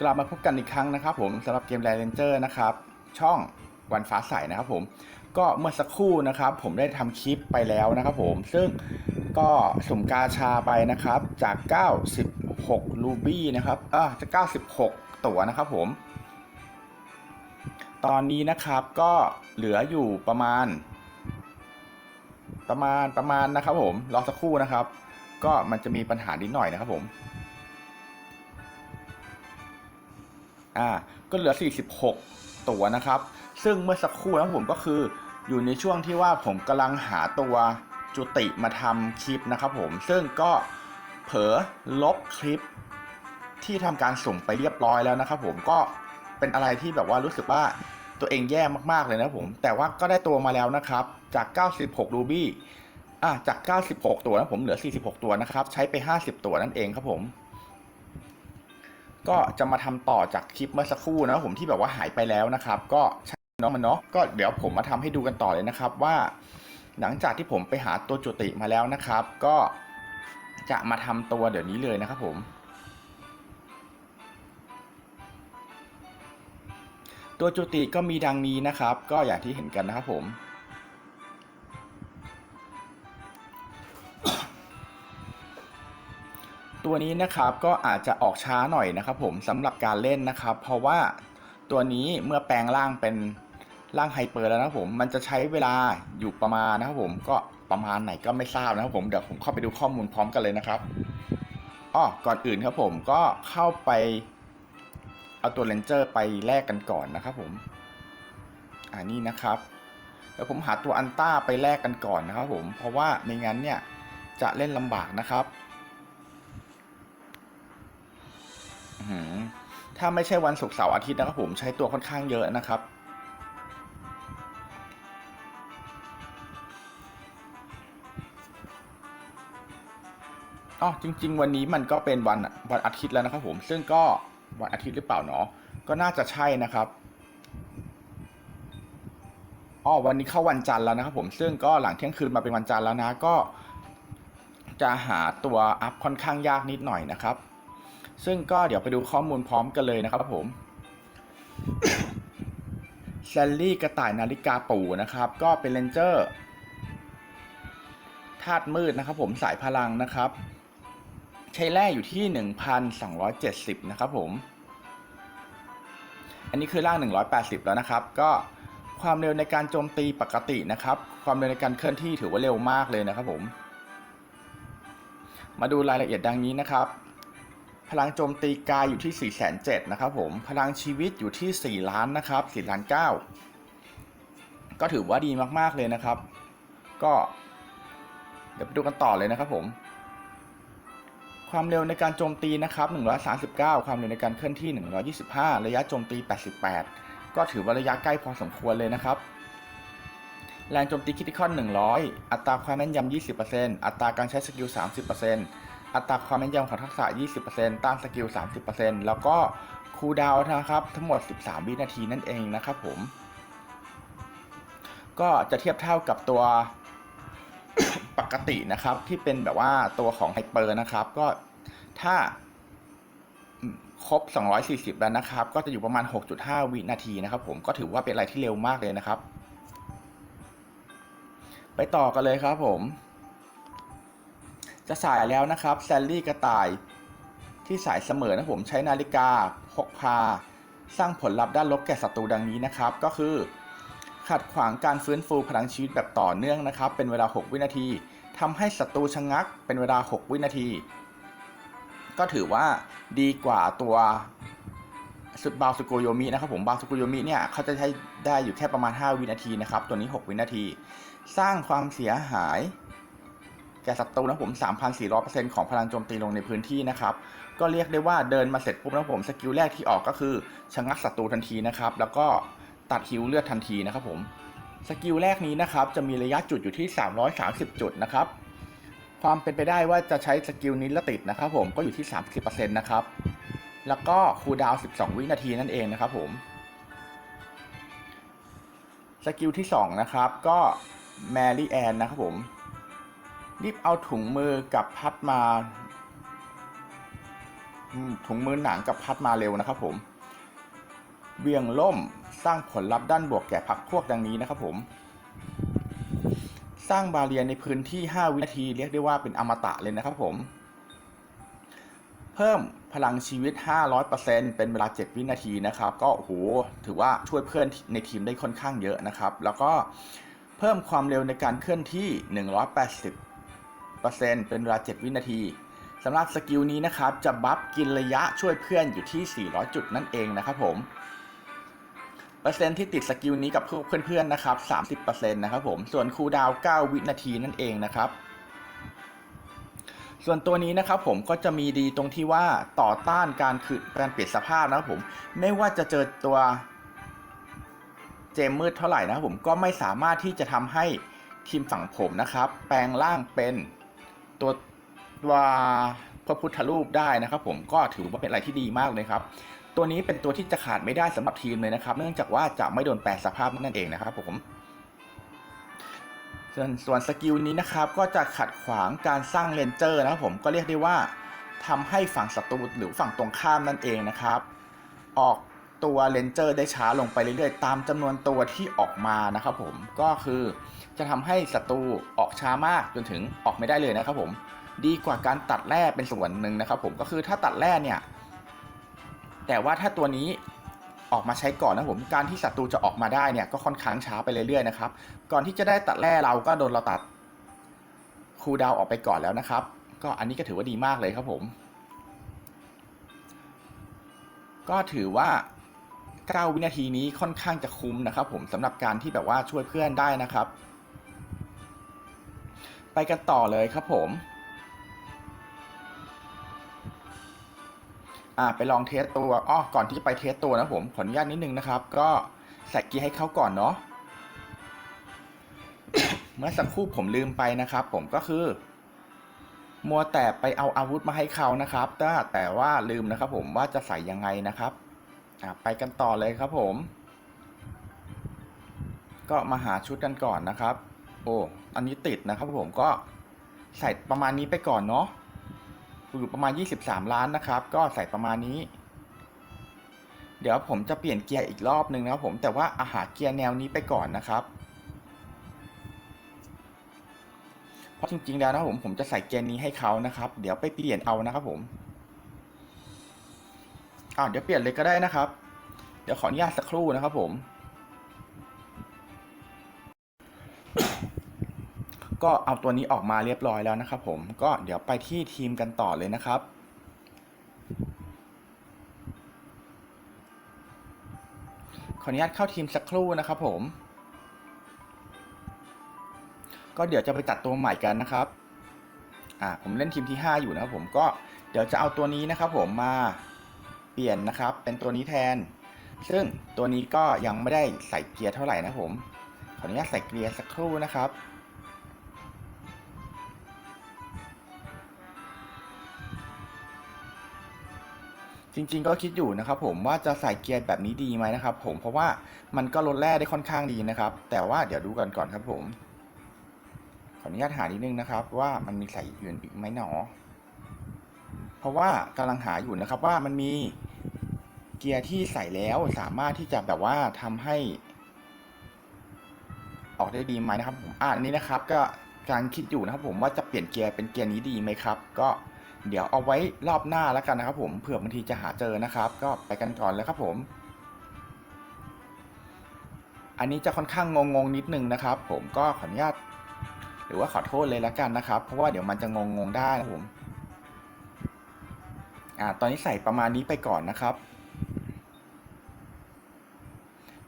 กลับมาพบกันอีกครั้งนะครับผมสำหรับเกม Land Ranger นะครับช่องวันฟ้าใสนะครับผมก็เมื่อสักครู่นะครับผมได้ทำคลิปไปแล้วนะครับผมซึ่งก็สุ่มกาชาไปนะครับจาก 96 รูบี้นะครับอ่าจะ 96 ตั๋วนะครับผม ตอนนี้นะครับก็เหลืออยู่ประมาณ ประมาณประมาณนะครับผมรอสักครู่นะครับ ก็มันจะมีปัญหานิดหน่อยนะครับผม อ่าก็เหลือ 46 ตัวนะครับ ซึ่งเมื่อสักครู่นะผมก็คืออยู่ในช่วงที่ว่าผมกำลังหาตัวจุติมาทำคลิปนะครับผม ซึ่งก็เผลอลบคลิปที่ทำการสุ่มไปเรียบร้อยแล้วนะครับผมก็เป็นอะไรที่แบบว่ารู้สึกว่าตัวเองแย่มากๆเลยนะผม แต่ว่าก็ได้ตัวมาแล้วนะครับ จาก 96 รูบี้อะจาก 96 ตัวนะผมเหลือ 46 ตัวนะครับ ใช้ไป 50 ตัวนั่นเองครับผม ก็จะมาทำต่อจากคลิปเมื่อสักครู่นะครับผมที่แบบว่าหายไปแล้วนะครับ ก็เนาะมันเนาะก็เดี๋ยวผมมาทำให้ดูกันต่อเลยนะครับว่า หลังจากที่ผมไปหาตัวจุติมาแล้วนะครับ ก็จะมาทำตัวเดี๋ยวนี้เลยนะครับผมตัวจุติก็มีดังนี้นะครับ ก็อย่างที่เห็นกันนะครับผม ตัวนี้นะครับก็อาจจะออกช้าหน่อยนะครับผมสำหรับการเล่นนะครับ เพราะว่าตัวนี้เมื่อแปลงร่างเป็นร่างไฮเปอร์แล้วนะผมมันจะใช้เวลาอยู่ประมาณนะครับผมก็ประมาณไหนก็ไม่ทราบนะครับผมเดี๋ยวผมเข้าไปดูข้อมูลพร้อมกันเลยนะครับอ้อก่อนอื่นครับผมก็เข้าไปเอาตัวเลนเจอร์ไปแลกกันก่อนนะครับผมอ่านี่นะครับเดี๋ยวผมหาตัวอันต้าไปแลกกันก่อนนะครับผมเพราะว่าไม่งั้นเนี่ยจะเล่นลำบากนะครับ ถ้าไม่ใช่วันศุกร์เสาร์อาทิตย์นะครับผมใช้ตัวค่อนข้างเยอะนะครับอ๋อจริง ๆ วันนี้มันก็เป็นวันวันอาทิตย์แล้วนะครับผมซึ่งก็วันอาทิตย์หรือเปล่าเนาะก็น่าจะใช่นะครับอ๋อวันนี้เข้าวันจันทร์แล้วนะครับผมซึ่งก็หลังเที่ยงคืนมาเป็นวันจันทร์แล้วนะก็ จะหาตัวอัพค่อนข้างยากนิดหน่อยนะครับ ซึ่งก็เดี๋ยวไปดูข้อมูลพร้อมกันเลยนะครับผมแซลลี่กระต่ายนาฬิกาปู่นะครับ ก็เป็นเลนเจอร์ธาตุมืดนะครับผมสายพลังนะครับ ใช้แร่อยู่ที่ 1,270 นะครับผมอันนี้คือร่าง 180 แล้วนะครับ ก็ความเร็วในการโจมตีปกตินะครับ ความเร็วในการเคลื่อนที่ถือว่าเร็วมากเลยนะครับผม มาดูรายละเอียดดังนี้นะครับ พลังโจมตีกายอยู่ที่ 4 7 0 0นะครับผม พลังชีวิตอยู่ที่ 4 ล้านนะครับ4ล้าน9ก็ถือว่าดีมากๆเลยนะครับ ก็เดี๋ยวไปดูกันต่อเลยนะครับผม ความเร็วในการโจมตีนะครับ 139 ความเร็วในการเคลื่อนที่ 125 ระยะโจมตี 88 ก็ถือว่าระยะใกล้พอสมควรเลยนะครับ แรงโจมตีคิติคอน 100 อัตราความแม่นยำ 20%อัตราการใช้สกิล 30% อัตราความแม่นยำของทักษะ 20%ต้านสกิล 30%แล้วก็คูดาวนะครับทั้งหมด 13 วินาทีนั่นเองนะครับผม ก็จะเทียบเท่ากับตัวปกตินะครับ ที่เป็นแบบว่าตัวของไฮเปอร์นะครับ ก็ถ้าครบ 240 แล้วนะครับ ก็จะอยู่ประมาณ 6.5 วินาทีนะครับผมก็ถือว่าเป็นอะไรที่เร็วมากเลยนะครับ ไปต่อกันเลยครับผม จะสายแล้วนะครับแซลลี่กระต่าย ที่สายเสมอนะผมใช้นาฬิกาพกพา สร้างผลลัพธ์ด้านลบแก่ศัตรูดังนี้นะครับ ก็คือ ขัดขวางการฟื้นฟูพลังชีวิตแบบต่อเนื่องนะครับ เป็นเวลา 6 วินาทีทำให้ศัตรูชะงัก เป็นเวลา 6 วินาที ก็ถือว่าดีกว่าตัวสุดบาวสุโกโยมินะครับผมบาวสุโกโยมิเนี่ยเขาจะใช้ได้อยู่แค่ประมาณ 5 วินาทีนะครับ ตัวนี้ 6 วินาที สร้างความเสียหาย แก่ศัตรูนะผม 3,400%ของพลังโจมตีลงในพื้นที่นะครับ ก็เรียกได้ว่าเดินมาเสร็จปุ๊บนะผมสกิลแรกที่ออกก็คือชะงักศัตรูทันทีนะครับ แล้วก็ตัดฮิวเลือดทันทีนะครับผม สกิลแรกนี้นะครับจะมีระยะจุดอยู่ที่ 330 จุดนะครับ ความเป็นไปได้ว่าจะใช้สกิลนี้แล้วติดนะครับผมก็อยู่ที่ 30%นะครับ แล้วก็คูลดาวน์12 วินาทีนั่นเองนะครับผมสกิลที่2นะครับก็แมรี่แอนนะครับผม รีบเอาถุงมือกับพัดมา ถุงมือหนังกับพัดมาเร็วนะครับผมเบี่ยงล่มสร้างผลลัพธ์ด้านบวกแก่พรรคพวกดังนี้นะครับผม สร้างบาเรียนในพื้นที่ 5 วินาทีเรียกได้ว่าเป็นอมตะเลยนะครับผม เพิ่มพลังชีวิต 500%เป็นเวลา 7 วินาทีนะครับ ก็โหถือว่าช่วยเพื่อนในทีมได้ค่อนข้างเยอะนะครับ แล้วก็เพิ่มความเร็วในการเคลื่อนที่ 180 เป็นเวลา 7 วินาทีสำหรับสกิลนี้นะครับจะบัฟกินระยะช่วยเพื่อนอยู่ที่ 400 จุดนั่นเองนะครับผมเปอร์เซ็นที่ติดสกิลนี้กับเพื่อนๆนะครับ 30%นะครับผม ส่วนคูดาว 9 วินาทีนั่นเองนะครับ ส่วนตัวนี้นะครับผมก็จะมีดีตรงที่ว่าต่อต้านการคืนการเปลี่ยนสภาพนะครับผม ไม่ว่าจะเจอตัวเจมมืดเท่าไหร่นะครับผมก็ไม่สามารถที่จะทำให้ทีมฝั่งผมนะครับ แปลงร่างเป็น ตัวตัวพระพุทธรูปได้นะครับ ผมก็ถือว่าเป็นอะไรที่ดีมากเลยครับ ตัวนี้เป็นตัวที่จะขาดไม่ได้สำหรับทีมเลยนะครับ เนื่องจากว่าจะไม่โดนแปลสภาพนั่นเองนะครับ ผมส่วนส่วนสกิลนี้นะครับก็จะขัดขวางการสร้างเลนเจอร์นะครับผมก็เรียกได้ว่าทำให้ฝั่งศัตรูหรือฝั่งตรงข้ามนั่นเองนะครับ ออกตัวเลนเจอร์ได้ช้าลงไปเรื่อยๆ ตามจำนวนตัวที่ออกมานะครับ ผมก็คือ จะทำให้ศัตรูออกช้ามากจนถึงออกไม่ได้เลยนะครับผมดีกว่าการตัดแร่เป็นส่วนหนึ่งนะครับ ผมก็คือถ้าตัดแร่เนี่ยแต่ว่าถ้าตัวนี้ออกมาใช้ก่อนนะผมการที่ศัตรูจะออกมาได้เนี่ยก็ค่อนข้างช้าไปเรื่อยๆนะครับก่อนที่จะได้ตัดแร่เราก็โดนเราตัดคูดาวออกไปก่อนแล้วนะครับ ก็อันนี้ก็ถือว่าดีมากเลยครับผม ก็ถือว่า9วินาทีนี้ค่อนข้างจะคุ้มนะครับ ผมสำหรับการที่แบบว่าช่วยเพื่อนได้นะครับ กันต่อเลยครับผมอ่าไปลองเทสตัวอ้อก่อนที่จะไปเทสตัวนะผมขออนุญาตนิดนึงนะครับ ก็ใส่เกียร์ให้เขาก่อนเนาะเมื่อสักครู่ผมลืมไปนะครับ ผมก็คือ มัวแต่ไปเอาอาวุธมาให้เขานะครับ แต่แต่ว่าลืมนะครับ ผมว่าจะใส่ยังไงนะครับอ่าไปกันต่อเลยครับผม ก็มาหาชุดกันก่อนนะครับ โอ้อันนี้ติดนะครับผมก็ใส่ประมาณนี้ไปก่อนเนาะอยู่ประมาณ 23 ล้านนะครับ ก็ใส่ประมาณนี้ เดี๋ยวผมจะเปลี่ยนเกียร์อีกรอบหนึ่งนะครับผมแต่ว่าอาหารเกียร์แนวนี้ไปก่อนนะครับเพราะจริงๆแล้วนะผมผมจะใส่เกียร์นี้ให้เขานะครับ เดี๋ยวไปเปลี่ยนเอานะครับผมอ้าวเดี๋ยวเปลี่ยนเลยก็ได้นะครับ เดี๋ยวขออนุญาตสักครู่นะครับผม ก็เอาตัวนี้ออกมาเรียบร้อยแล้วนะครับผมก็เดี๋ยวไปที่ทีมกันต่อเลยนะครับ ขออนุญาตเข้าทีมสักครู่นะครับผม ก็เดี๋ยวจะไปตัดตัวใหม่กันนะครับอ่าผมเล่นทีมที่ 5 อยู่นะครับผมก็เดี๋ยวจะเอาตัวนี้นะครับผมมาเปลี่ยนนะครับเป็นตัวนี้แทน ซึ่งตัวนี้ก็ยังไม่ได้ใส่เกียร์เท่าไหร่นะผมขออนุญาตใส่เกียร์สักครู่นะครับ จริงๆก็คิดอยู่นะครับผมว่าจะใส่เกียร์แบบนี้ดีไหมนะครับผมเพราะว่ามันก็ลดแร่ได้ค่อนข้างดีนะครับ แต่ว่าเดี๋ยวดูกันก่อนครับผม ขออนุญาตหานิดนึงนะครับ ว่ามันมีใส่อื่นอีกไหมหนอ เพราะว่ากำลังหาอยู่นะครับว่ามันมีเกียร์ที่ใส่แล้วสามารถที่จะแบบว่าทำให้ ออกได้ดีไหมนะครับผมอ่าอันนี้นะครับ ก็การคิดอยู่นะครับผมว่าจะเปลี่ยนเกียร์เป็นเกียร์นี้ดีไหมครับ ก็ เดี๋ยวเอาไว้รอบหน้าแล้วกันนะครับผมเผื่อบางทีจะหาเจอนะครับ ก็ไปกันก่อนเลยครับผม อันนี้จะค่อนข้างงงๆนิดนึงนะครับ ผมก็ขออนุญาต หรือว่าขอโทษเลยแล้วกันนะครับ เพราะว่าเดี๋ยวมันจะงงๆได้นะครับผมอ่าตอนนี้ใส่ประมาณนี้ไปก่อนนะครับ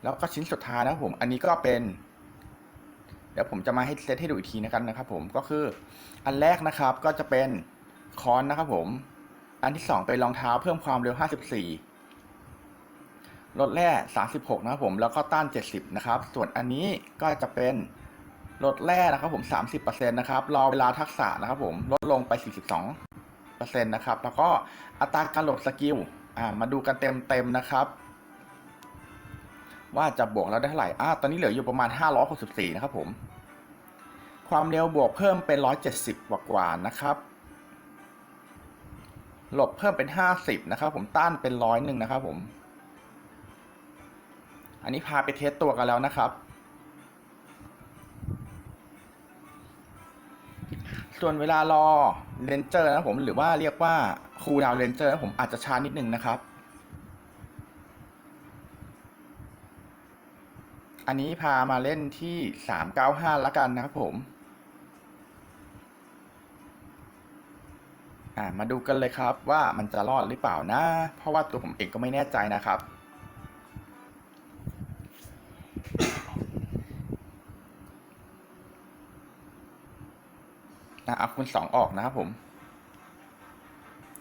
แล้วก็ชิ้นสุดท้ายนะผม อันนี้ก็เป็น เดี๋ยวผมจะมาให้เซตให้ดูอีกทีนะครับนะครับ ผมก็คืออันแรกนะครับก็จะเป็น คอนนะครับผม อันที่สองเป็นรองเท้าเพิ่มความเร็ว 54 ลดแร่ 36 นะครับผม แล้วก็ต้าน 70 นะครับ ส่วนอันนี้ก็จะเป็นลดแร่นะครับผม 30%นะครับ รอเวลาทักษะนะครับผม ลดลงไป 42%นะครับ แล้วก็อัตราการโหลดสกิล อ่า มาดูกันเต็มๆนะครับ ว่าจะบวกแล้วได้เท่าไหร่ อ่า ตอนนี้เหลืออยู่ประมาณ 564 นะครับผม ความเร็วบวกเพิ่มเป็น 170 กว่าๆนะครับ หลบเพิ่มเป็นห้าสิบนะครับ ผมต้านเป็นร้อยหนึ่งนะครับ ผม อันนี้พาไปเทสตัวกันแล้วนะครับ ส่วนเวลารอเรนเจอร์นะผมหรือว่าเรียกว่าคูลดาวเรนเจอร์ผมอาจจะช้านิดนึงนะครับ อันนี้พามาเล่นที่395แล้วกันนะครับผม อ่ามาดูกันเลยครับว่ามันจะรอดหรือเปล่านะ เพราะว่าตัวผมเองก็ไม่แน่ใจนะครับ อะเอาคุณสองออกนะครับผม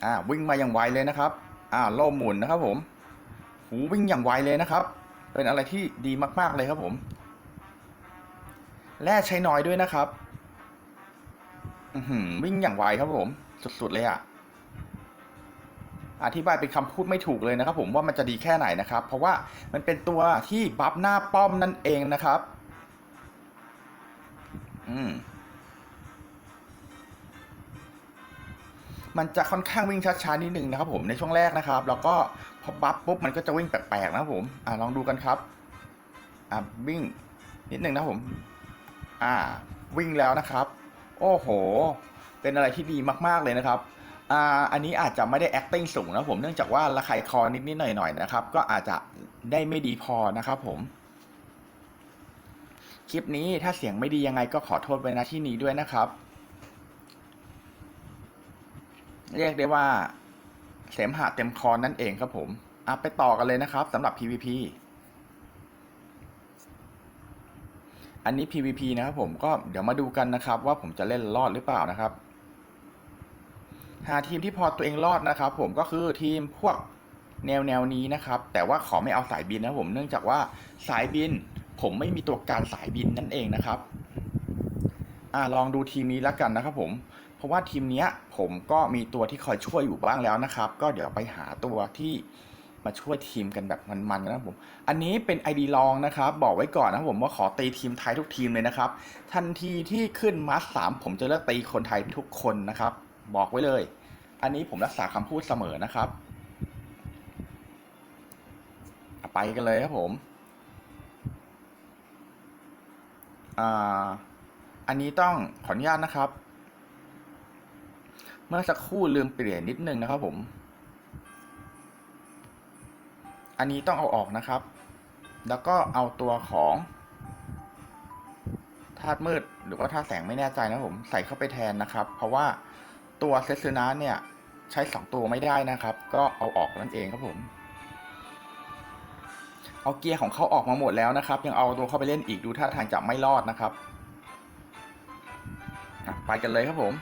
อ่าวิ่งมาอย่างไวเลยนะครับอ่าโล่หมุนนะครับผมหูวิ่งอย่างไวเลยนะครับ เป็นอะไรที่ดีมากๆเลยครับผมแร่ใช้น้อยด้วยนะครับอืวิ่งอย่างไวครับผม สุดๆเลยอะอธิบายเป็นคำพูดไม่ถูกเลยนะครับ ผมว่ามันจะดีแค่ไหนนะครับ เพราะว่ามันเป็นตัวที่บัฟหน้าป้อมนั่นเองนะครับ อืมมันจะค่อนข้างวิ่งช้าๆนิดนึงนะครับ ผมในช่วงแรกนะครับ แล้วก็พอบัฟปุ๊บมันก็จะวิ่งแปลกๆนะครับผมอ่าลองดูกันครับ อ่าวิ่งนิดนึงนะผม อ่า วิ่งแล้วนะครับ โอ้โห เป็นอะไรที่ดีมากๆเลยนะครับอ่าอันนี้อาจจะไม่ได้ acting สูงนะผมเนื่องจากว่าระคายคอนิดๆหน่อยๆนะครับ ก็อาจจะได้ไม่ดีพอนะครับผม คลิปนี้ถ้าเสียงไม่ดียังไงก็ขอโทษไว้ณที่นี้ด้วยนะครับ เรียกได้ว่า เสมหะเต็มคอนั่นเองครับผมอะไปต่อกันเลยนะครับสำหรับ PVP อันนี้ PVP นะครับผมก็เดี๋ยวมาดูกันนะครับ ว่าผมจะเล่นรอดหรือเปล่านะครับ หาทีมที่พอตัวเองรอดนะครับ ผมก็คือทีมพวกแนวแนวนี้นะครับ แต่ว่าขอไม่เอาสายบินนะผมเนื่องจากว่าสายบิน ผมไม่มีตัวการสายบินนั่นเองนะครับอ่าลองดูทีมนี้แล้วกันนะครับ ผม เพราะว่าทีมเนี้ย ผมก็มีตัวที่คอยช่วยอยู่บ้างแล้วนะครับ ก็เดี๋ยวไปหาตัวที่มาช่วยทีมกันแบบมันๆนะครับผม อันนี้เป็น ID ลองนะครับ บอกไว้ก่อนนะผมว่าขอตีทีมไทยทุกทีมเลยนะครับ ทันทีที่ขึ้นมาสสามผมจะเลือกตีคนไทยทุกคนนะครับ บอกไว้เลย อันนี้ผมรักษาคำพูดเสมอนะครับ ไปกันเลยครับผมอันนี้ต้องขออนุญาตนะครับ เมื่อสักครู่ลืมเปลี่ยนนิดนึงนะครับผม อันนี้ต้องเอาออกนะครับ แล้วก็เอาตัวของธาตุมืดหรือว่าธาตุแสงไม่แน่ใจนะผม ใส่เข้าไปแทนนะครับ เพราะว่า ตัวเซซึนะเนี่ย ใช้สองตัวไม่ได้นะครับ ก็เอาออกนั่นเองครับผม เอาเกียร์ของเขาออกมาหมดแล้วนะครับ ยังเอาตัวเข้าไปเล่นอีกดูท่าทางจะไม่รอดนะครับไปกันเลยครับผม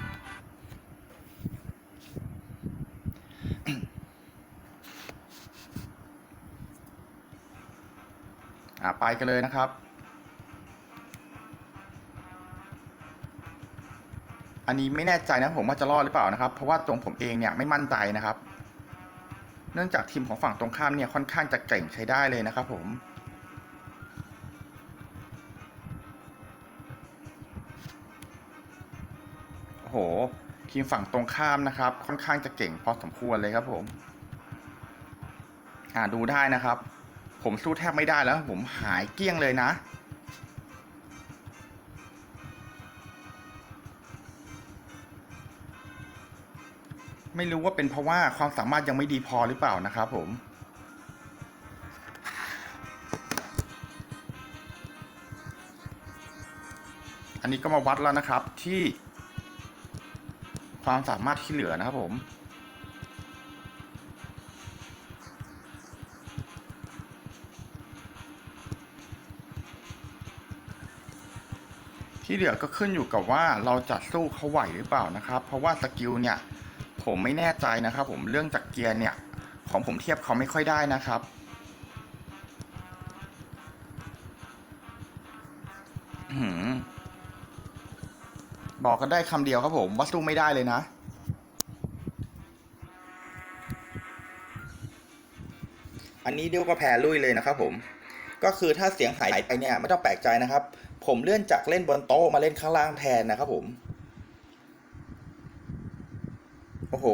อ่ไปกันเลยนะครับ อันนี้ไม่แน่ใจนะผมว่าจะรอดหรือเปล่านะครับ เพราะว่าตรงผมเองเนี่ยไม่มั่นใจนะครับ เนื่องจากทีมของฝั่งตรงข้ามเนี่ยค่อนข้างจะเก่งใช้ได้เลยนะครับ ผมโอ้โห ทีมฝั่งตรงข้ามนะครับ ค่อนข้างจะเก่งพอสมควรเลยครับ ผม อ่าดูได้นะครับ ผมสู้แทบไม่ได้แล้ว ผมหายเกลี้ยงเลยนะ ไม่รู้ว่าเป็นเพราะว่าความสามารถยังไม่ดีพอหรือเปล่านะครับผมอันนี้ก็มาวัดแล้วนะครับที่ความสามารถที่เหลือนะครับผม ที่เหลือก็ขึ้นอยู่กับว่าเราจะสู้เขาไหวหรือเปล่านะครับ เพราะว่าสกิลเนี่ย ผมไม่แน่ใจนะครับ ผมเรื่องจากเกียร์เนี่ย ของผมเทียบเขาไม่ค่อยได้นะครับ บอกกันได้คำเดียวครับผมว่าสู้ไม่ได้เลยนะอันนี้เดียวก็แพ้ลุยเลยนะครับผม ก็คือถ้าเสียงหายไปเนี่ยไม่ต้องแปลกใจนะครับ ผมเลื่อนจากเล่นบนโต๊ะมาเล่นข้างล่างแทนนะครับผม โอ้โห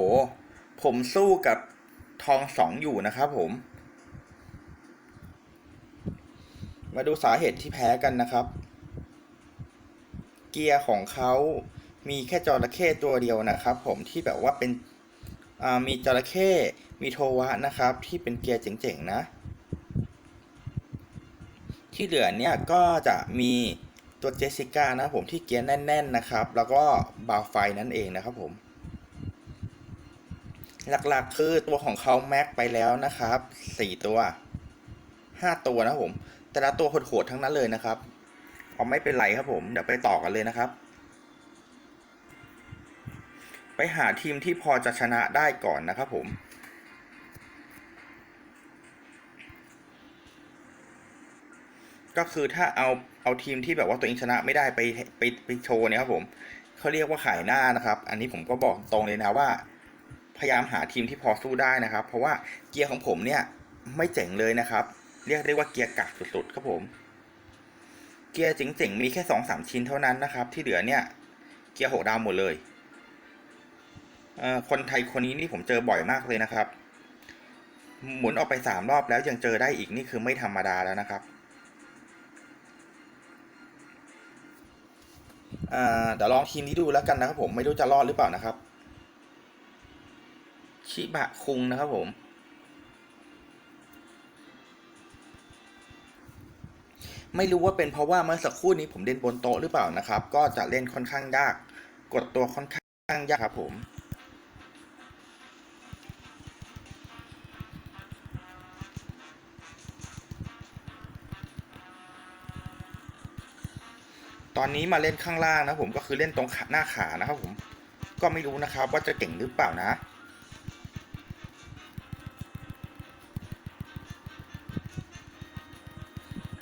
ผมสู้กับทองสองอยู่นะครับผม มาดูสาเหตุที่แพ้กันนะครับ เกียร์ของเขามีแค่จระเข้ตัวเดียวนะครับ ผมที่แบบว่าเป็นมีจระเข้มีโทวะนะครับ ที่เป็นเกียร์เจ๋งๆนะ ที่เหลือเนี่ยก็จะมีตัวเจสสิก้านะผมที่เกียร์แน่น ๆนะครับ แล้วก็บาวไฟนั่นเองนะครับผม หลักๆ คือตัวของเขาแม็กไปแล้วนะครับสี่ตัวห้าตัวนะผม แต่ละตัวโหดๆทั้งนั้นเลยนะครับเอาไม่เป็นไรครับผม เดี๋ยวไปต่อกันเลยนะครับ ไปหาทีมที่พอจะชนะได้ก่อนนะครับผมก็คือถ้าเอาเอาทีมที่แบบว่าตัวเองชนะไม่ได้ไปไปไปโชว์เนี่ยครับผมเขาเรียกว่าขายหน้านะครับ อันนี้ผมก็บอกตรงเลยนะว่า พยายามหาทีมที่พอสู้ได้นะครับ เพราะว่าเกียร์ของผมเนี่ยไม่เจ๋งเลยนะครับ เรียกได้ว่าเกียร์กักสุดๆครับผม เกียร์เจ๋งๆมีแค่สองสามชิ้นเท่านั้นนะครับ ที่เหลือเนี่ยเกียร์หกดาวหมดเลยเคนไทยคนนี้นี่ผมเจอบ่อยมากเลยนะครับ หมุนออกไปสามรอบแล้วยังเจอได้อีกนี่คือไม่ธรรมดาแล้วนะครับเดี๋ยวลองทีมนี้ดูแล้วกันนะครับผมไม่รู้จะรอดหรือเปล่านะครับ ชิบะคุงนะครับผม ไม่รู้ว่าเป็นเพราะว่าเมื่อสักครู่นี้ผมเล่นบนโต๊ะหรือเปล่านะครับ ก็จะเล่นค่อนข้างยาก กดตัวค่อนข้างยากครับผมตอนนี้มาเล่นข้างล่างนะผมก็คือเล่นตรงหน้าขานะครับผมก็ไม่รู้นะครับว่าจะเก่งหรือเปล่านะ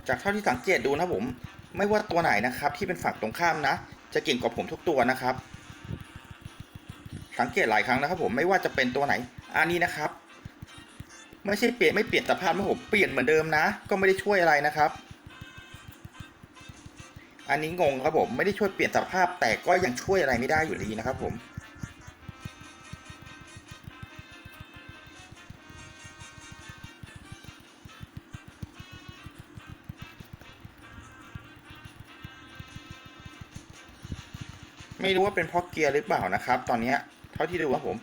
จากเท่าที่สังเกตดูนะผม ไม่ว่าตัวไหนนะครับ ที่เป็นฝั่งตรงข้ามนะ จะเก่งกว่าผมทุกตัวนะครับ สังเกตหลายครั้งนะครับ ผมไม่ว่าจะเป็นตัวไหน อันนี้นะครับ ไม่ใช่เปลี่ยนไม่เปลี่ยนสภาพนะผมเปลี่ยนเหมือนเดิมนะ ก็ไม่ได้ช่วยอะไรนะครับ อันนี้งงครับผมไม่ได้ช่วยเปลี่ยนสภาพแต่ก็ยังช่วยอะไรไม่ได้อยู่ดีนะครับ ผม ไม่รู้ว่าเป็นเพราะเกียร์หรือเปล่านะครับ ตอนนี้เท่าที่ดูครับผม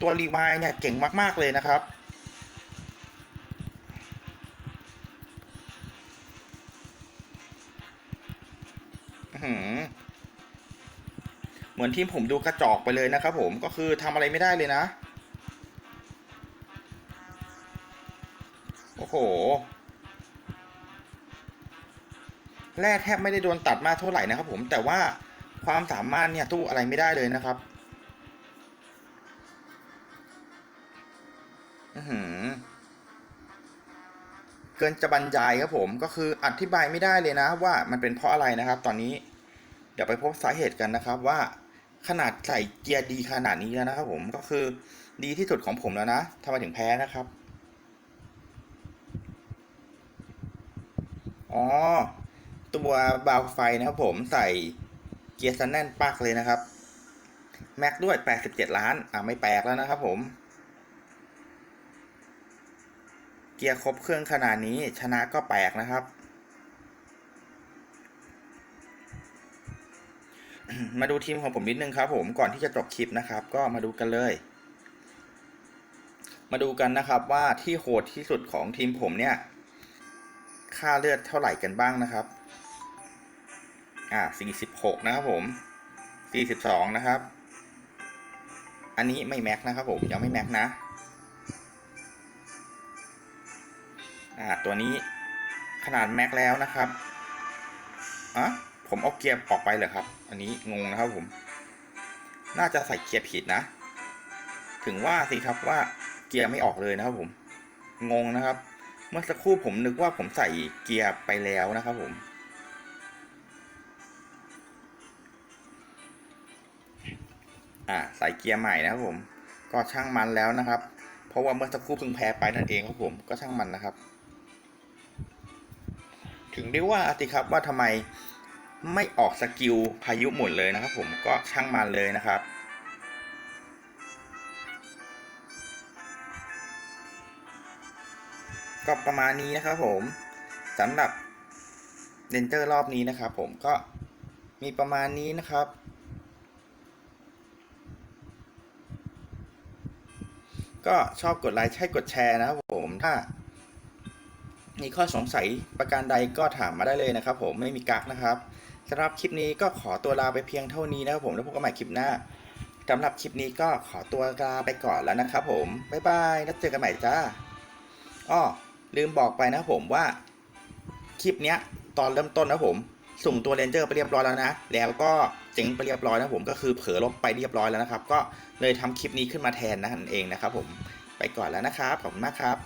ตัวรีวายเนี่ยเก่งมากๆเลยนะครับเหมือนทีมผมดูกระจอกไปเลยนะครับผมก็คือทำอะไรไม่ได้เลยนะ โอ้โหแร่แทบไม่ได้โดนตัดมากเท่าไหร่นะครับผมแต่ว่า ความสามารถเนี่ยตู้อะไรไม่ได้เลยนะครับอือหือเกินจะบรรยายครับผมก็คืออธิบายไม่ได้เลยนะ ว่ามันเป็นเพราะอะไรนะครับ ตอนนี้ เดี๋ยวไปพบสาเหตุกันนะครับ ว่าขนาดใส่เกียร์ดีขนาดนี้แล้วนะครับผมก็คือดีที่สุดของผมแล้วนะทำไมถึงแพ้นะครับอ๋อตัวบาวไฟนะครับผมใส่ เกียร์ซันแน่นปักเลยนะครับ แม็กด้วย 87 ล้าน อ่าไม่แปลกแล้วนะครับผม เกียร์ครบเครื่องขนาดนี้ชนะก็แปลกนะครับ มาดูทีมของผมนิดนึงครับผมก่อนที่จะจบคลิปนะครับ ก็มาดูกันเลยมาดูกันนะครับว่าที่โหดที่สุดของทีมผมเนี่ย ค่าเลือดเท่าไหร่กันบ้างนะครับ อ่า46นะครับผม42นะครับ อันนี้ไม่แม็กนะครับผมยังไม่แม็กนะ อ่าตัวนี้ขนาดแม็กแล้วนะครับอะผมเอาเกียร์ออกไปเลยครับ อันนี้งงนะครับผม น่าจะใส่เกียร์ผิดนะ ถึงว่าสิครับว่าเกียร์ไม่ออกเลยนะครับผม งงนะครับ เมื่อสักครู่ผมนึกว่าผมใส่เกียร์ไปแล้วนะครับผม เกียร์ใหม่นะครับผมก็ช่างมันแล้วนะครับ เพราะว่าเมื่อสักครู่เพิ่งแพ้ไปนั่นเองครับผมก็ช่างมันนะครับ ถึงได้ว่าสิครับว่าทำไมไม่ออกสกิลพายุหมุนเลยนะครับ ผมก็ช่างมันเลยนะครับก็ประมาณนี้นะครับผมสำหรับเดนเจอร์รอบนี้นะครับผมก็มีประมาณนี้นะครับ ก็ชอบกดไลค์ใช่กดแชร์นะครับผมถ้า มีข้อสงสัยประการใดก็ถามมาได้เลยนะครับ ผมไม่มีกักนะครับสำหรับคลิปนี้ก็ขอตัวลาไปเพียงเท่านี้นะครับผมแล้วพบกันใหม่คลิปหน้าสำหรับคลิปนี้ก็ขอตัวลาไปก่อนแล้วนะครับผมบ๊ายบายแล้วเจอกันใหม่จ้าอ้อลืมบอกไปนะครับผมว่าคลิปเนี้ยตอนเริ่มต้นนะผม สุ่มตัวเรนเจอร์ไปเรียบร้อยแล้วนะ แล้วก็เจ๋งไปเรียบร้อยนะผมก็คือเผลอลบไปเรียบร้อยแล้วนะครับ ก็เลยทำคลิปนี้ขึ้นมาแทนนั่นเองนะครับผมไปก่อนแล้วนะครับขอบคุณมากครับ